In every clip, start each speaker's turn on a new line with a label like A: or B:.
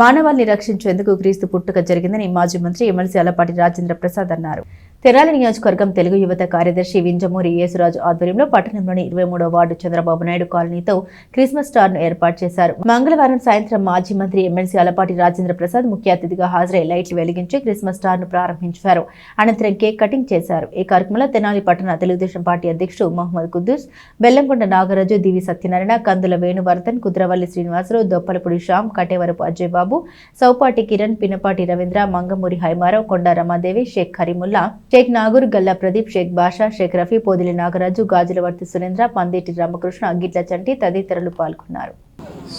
A: మానవాళిని రక్షించేందుకు క్రీస్తు పుట్టుక జరిగిందని మాజీ మంత్రి ఎమ్మెల్సీ అలపాటి రాజేంద్ర ప్రసాద్ అన్నారు. తెరాలి నియోజకవర్గం తెలుగు యువత కార్యదర్శి వింజమూరి యేసురాజు ఆధ్వర్యంలో పట్టణంలోని ఇరవై మూడో వార్డు చంద్రబాబు నాయుడు కాలనీతో క్రిస్మస్ స్టార్ను ఏర్పాటు చేశారు. మంగళవారం సాయంత్రం మాజీ మంత్రి ఎమ్మెల్సీ అలపాటి రాజేంద్ర ప్రసాద్ ముఖ్య అతిథిగా హాజరై లైట్లు వెలిగించి క్రిస్మస్ స్టార్ను ప్రారంభించారు. అనంతరం కేక్ కటింగ్ చేశారు. ఈ కార్యక్రమంలో తెనాలి పట్టణ తెలుగుదేశం పార్టీ అధ్యక్షుడు మహమ్మద్ కుద్దూస్ బెల్లంకొండ నాగరాజు దివి సత్యనారాయణ కందుల వేణువర్ధన్ కుద్రవల్లి శ్రీనివాసరావు దొప్పలపూడి శ్యామ్ కటేవరపు అజయ్ బాబు సౌపాటి కిరణ్ పినపాటి రవీంద్ర మంగమూరి హైమారావు కొండ రమాదేవి షేక్ కరీముల్లా షేక్ నాగూర్ గల్లా ప్రదీప్ షేక్ బాషా షేక్ రఫీ పోదిలి నాగరాజు గాజులవర్తి సురేంద్ర పందేటి రామకృష్ణ గిట్ల చంటి తదితరులు పాల్గొన్నారు.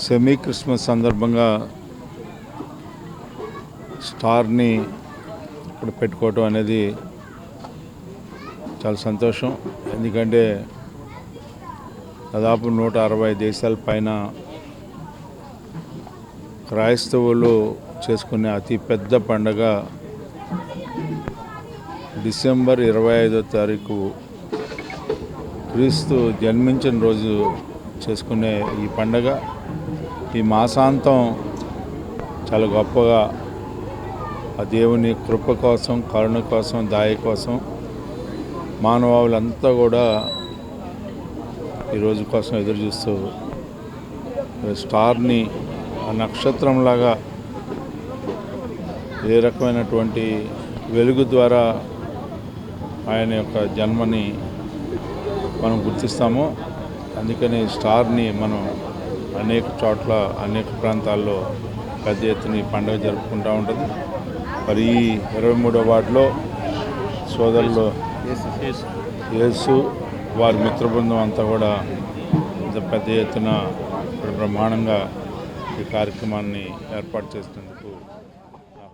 B: సెమీ క్రిస్మస్ సందర్భంగా స్టార్ని ఇప్పుడు పెట్టుకోవటం అనేది చాలా సంతోషం. ఎందుకంటే దాదాపు నూట అరవై దేశాల పైన క్రైస్తవులు చేసుకునే అతి పెద్ద పండగ డిసెంబర్ ఇరవై ఐదో తారీఖు క్రీస్తు జన్మించిన రోజు చేసుకునే ఈ పండగ. ఈ మాసాంతం చాలా గొప్పగా ఆ దేవుని కృప కోసం కరుణ కోసం దాయ కోసం మానవాళులంతా కూడా ఈ రోజు కోసం ఎదురు చూస్తూ స్టార్ని ఆ నక్షత్రంలాగా ఏ రకమైనటువంటి వెలుగు ద్వారా ఆయన యొక్క జన్మని మనం గుర్తిస్తామో. అందుకని స్టార్ని మనం అనేక చోట్ల అనేక ప్రాంతాల్లో పెద్ద ఎత్తున పండుగ జరుపుకుంటూ ఉంటుంది. మరి ఈ ఇరవై మూడో వార్డులో సోదరులు యేసు వారి మిత్ర బృందం అంతా కూడా ఇంత పెద్ద ఎత్తున బ్రహ్మాండంగా ఈ కార్యక్రమాన్ని ఏర్పాటు చేసినందుకు నా